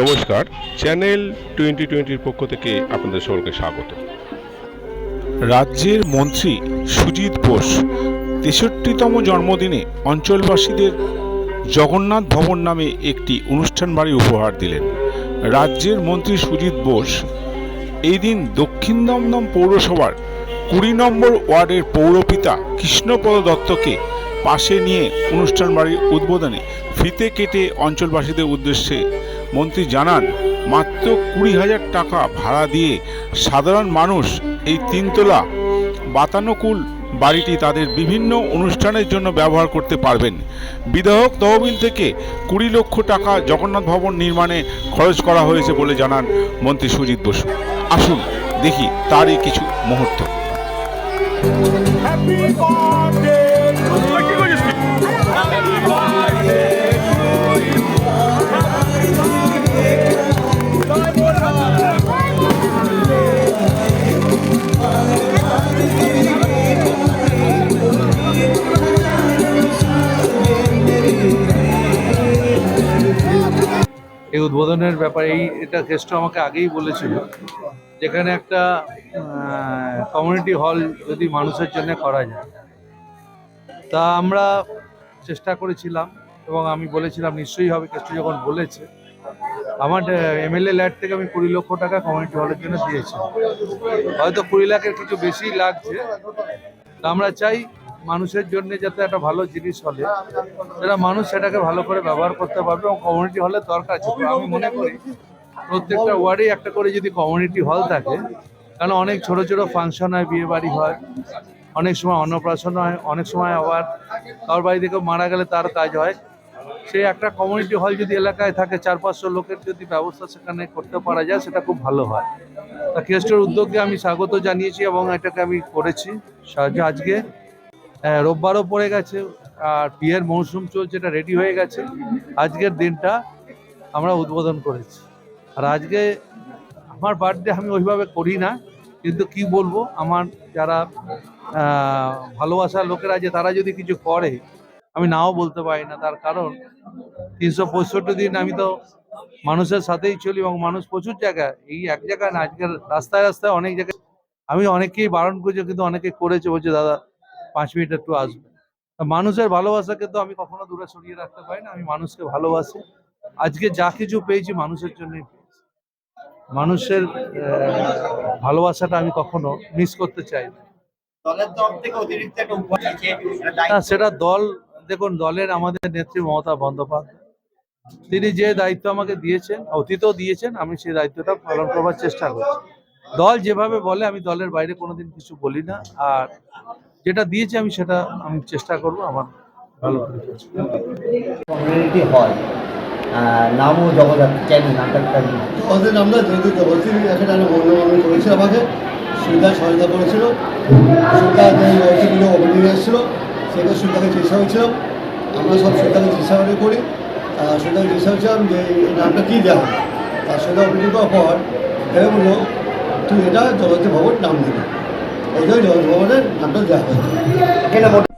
নমস্কার, channel twenty টোয়েন্টির পক্ষ থেকে আপনাদের সকলকে স্বাগত। রাজ্যের মন্ত্রী সুজিত বোস তেষট্টিতম জন্মদিনে অঞ্চলবাসীদের জগন্নাথ ভবন নামে একটি অনুষ্ঠান বাড়ি উপহার দিলেন। রাজ্যের মন্ত্রী সুজিত বোস এই দিন দক্ষিণ দমদম পৌরসভার কুড়ি নম্বর ওয়ার্ডের পৌরপিতা কৃষ্ণপদ দত্তকে পাশে নিয়ে অনুষ্ঠান বাড়ির উদ্বোধনে ফিতে কেটে অঞ্চলবাসীদের উদ্দেশ্যে মন্ত্রী জানান, মাত্র কুড়ি হাজার টাকা ভাড়া দিয়ে সাধারণ মানুষ এই তিনতলা বাতানুকূল বাড়িটি তাদের বিভিন্ন অনুষ্ঠানের জন্য ব্যবহার করতে পারবেন। বিধায়ক তহবিল থেকে কুড়ি লক্ষ টাকা জগন্নাথ ভবন নির্মাণে খরচ করা হয়েছে বলে জানান মন্ত্রী সুজিত বসু। আসুন দেখি তারই কিছু মুহূর্ত। উদ্বোধনের ব্যাপারে এই এটা কেষ্ট আমাকে আগেই বলেছিল। যেখানে একটা কমিউনিটি হল যদি মানুষের জন্য করা যায়। তা আমরা চেষ্টা করেছিলাম এবং আমি বলেছিলাম, নিশ্চয়ই হবে। কেষ্ট যখন বলেছে, আমার এমএলএ ল্যাড থেকে আমি কুড়ি লক্ষ টাকা কমিউনিটি হলের জন্য দিয়েছি। হয়তো কুড়ি লাখের কিছু বেশি লাগছে। আমরা চাই মানুষের জন্য যাতে একটা ভালো জিনিস হলে সেটা মানুষ সেটাকে ভালো করে ব্যবহার করতে পারবে এবং কমিউনিটি হলের দরকার আছে। আমি মনে করি প্রত্যেকটা ওয়ার্ডে একটা করে যদি কমিউনিটি হল থাকে কারণ অনেক ছোট ছোট ফাংশন হয় বিয়ে বাড়ি হয়, অনেক সময় অন্নপ্রাশন হয়, অনেক সময় আবার কারোর বাড়ি থেকে মারা গেলে তার কাজ হয়। সেই একটা কমিউনিটি হল যদি এলাকায় থাকে, চার পাঁচশো লোকের যদি ব্যবস্থা সেখানে করতে পারা যায়, সেটা খুব ভালো হয়। তা কেস্টের উদ্যোগকে আমি স্বাগত জানিয়েছি এবং এটাকে আমি করেছি। সাহায্য আজকে রোববারও পড়ে গেছে আর বিয়ের মৌসুম চলছে, এটা রেডি হয়ে গেছে। আজকের দিনটা আমরা উদ্বোধন করেছি। আর আজকে আমার বার্থডে আমি ওইভাবে করি না, কিন্তু কি বলব, আমার যারা ভালোবাসার লোকেরা আছে, তারা যদি কিছু করে, আমি নাও বলতে পারি না, তার কারণ তিনশো পঁয়ষট্টি দিন আমি তো মানুষের সাথেই চলি এবং মানুষ প্রচুর জায়গায়, এই এক জায়গায় না, আজকের রাস্তায় রাস্তায় অনেক জায়গায়। আমি অনেকেই বারণ করছি, কিন্তু অনেকে করেছে, বলছে, দাদা পাঁচ মিনিট একটু আসবে। মানুষের ভালোবাসাকে তো আমি কখনো দূরে সরিয়ে রাখতে পারি না আমি মানুষকে ভালোবাসি। আজকে যা কিছু পেয়েছি মানুষের জন্যই পেয়েছি। মানুষের ভালোবাসাটা আমি কখনো মিস করতে চাই না সেটা দল দেখুন দলের আমাদের নেত্রী মমতা বন্দ্যোপাধ্যায়। তিনি যে দায়িত্ব আমাকে দিয়েছেন অতীতও দিয়েছেন আমি সেই দায়িত্বটা পালন করবার চেষ্টা করছি। দল যেভাবে বলে আমি দলের বাইরে কোনোদিন কিছু বলি না। আর যেটা দিয়েছে আমি সেটা আমি চেষ্টা করব আমার ভালো কমিউনিটি হল নামও জগদ্ধাত্রী চ্যানেল নামটা একটা ওদের আমরা যেহেতু জগৎশ্রী একটা মনোনয়ন করেছে আমাকে সুবিধা সহায়তা করেছিল। সুবিধা যে অতিগুলো এসেছিল সেটা সুবিধাকে চেষ্টা আমরা সব সুবিধাকে চেষ্টা করি সুবিধাকে চেষ্টা হয়েছিলাম যে নামটা কী দেওয়া তার সুবিধা অভিযোগ করার পর ভেবে বলল তুই এটা জগতী ভবন নাম দিবি। এই জন্য জগৎ ভবনের নামটা দেওয়া হয়েছে এখানে মোট